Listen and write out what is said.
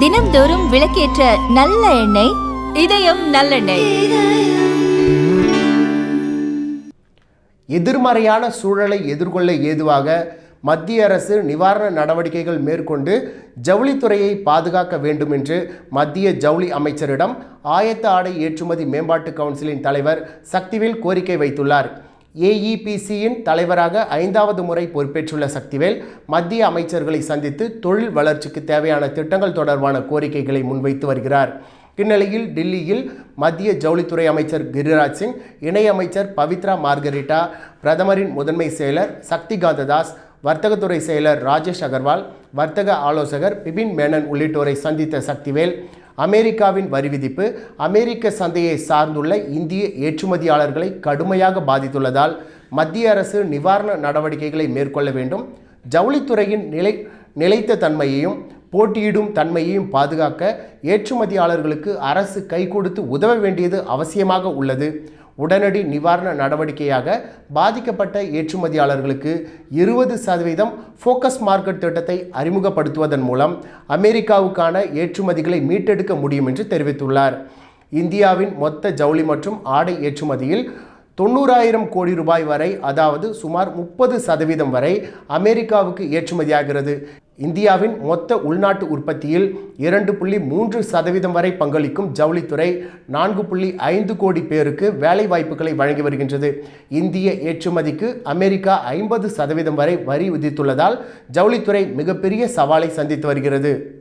தினம்தோறும் விளக்கேற்ற நல்ல எண்ணெய் இதயம் நல்லெண்ணெய். எதிர்மறையான சூழலை எதிர்கொள்ள ஏதுவாக மத்திய அரசு நிவாரண நடவடிக்கைகள் மேற்கொண்டு ஜவுளித்துறையை பாதுகாக்க வேண்டும் என்று மத்திய ஜவுளி அமைச்சரிடம் ஆயத்த ஆடை ஏற்றுமதி மேம்பாட்டு கவுன்சிலின் தலைவர் சக்திவேல் கோரிக்கை வைத்துள்ளார். ஏஇபிசியின் தலைவராக ஐந்தாவது முறை பொறுப்பேற்றுள்ள சக்திவேல் மத்திய அமைச்சர்களை சந்தித்து தொழில் வளர்ச்சிக்கு தேவையான திட்டங்கள் தொடர்பான கோரிக்கைகளை முன்வைத்து வருகிறார். இந்நிலையில் டில்லியில் மத்திய ஜவுளித்துறை அமைச்சர் கிரிராஜ் சிங் இணையமைச்சர் பவித்ரா மார்கரிட்டா பிரதமரின் முதன்மை செயலர் சக்திகாந்த தாஸ் வர்த்தகத்துறை செயலர் ராஜேஷ் அகர்வால் வர்த்தக ஆலோசகர் பிபின் மேனன் உள்ளிட்டோரை சந்தித்த சக்திவேல் அமெரிக்காவின் வரி விதிப்பு அமெரிக்க சந்தையை சார்ந்துள்ள இந்திய ஏற்றுமதியாளர்களை கடுமையாக பாதித்துள்ளதால் மத்திய அரசு நிவாரண நடவடிக்கைகளை மேற்கொள்ள வேண்டும். ஜவுளித்துறையின் நிலை நிலைத்த தன்மையையும் போட்டியிடும் தன்மையையும் பாதுகாக்க ஏற்றுமதியாளர்களுக்கு அரசு கை கொடுத்து உதவ வேண்டியது அவசியமாக உள்ளது. உடனடி நிவாரண நடவடிக்கையாக பாதிக்கப்பட்ட ஏற்றுமதியாளர்களுக்கு இருபது சதவீதம் ஃபோக்கஸ் மார்க்கெட் திட்டத்தை அறிமுகப்படுத்துவதன் மூலம் அமெரிக்காவுக்கான ஏற்றுமதிகளை மீட்டெடுக்க முடியும் என்று தெரிவித்துள்ளார். இந்தியாவின் மொத்த ஜவுளி மற்றும் ஆடை ஏற்றுமதியில் தொண்ணூறாயிரம் கோடி ரூபாய் வரை அதாவது சுமார் முப்பது சதவீதம் வரை அமெரிக்காவுக்கு ஏற்றுமதியாகிறது. இந்தியாவின் மொத்த உள்நாட்டு உற்பத்தியில் இரண்டு புள்ளி மூன்று சதவீதம் வரை பங்களிக்கும் ஜவுளித்துறை நான்கு புள்ளி ஐந்து கோடி பேருக்கு வேலை வாய்ப்புகளை வழங்கி வருகின்றது. இந்திய ஏற்றுமதிக்கு அமெரிக்கா ஐம்பது சதவீதம் வரை வரி விதித்துள்ளதால் ஜவுளித்துறை மிகப்பெரிய சவாலை சந்தித்து வருகிறது.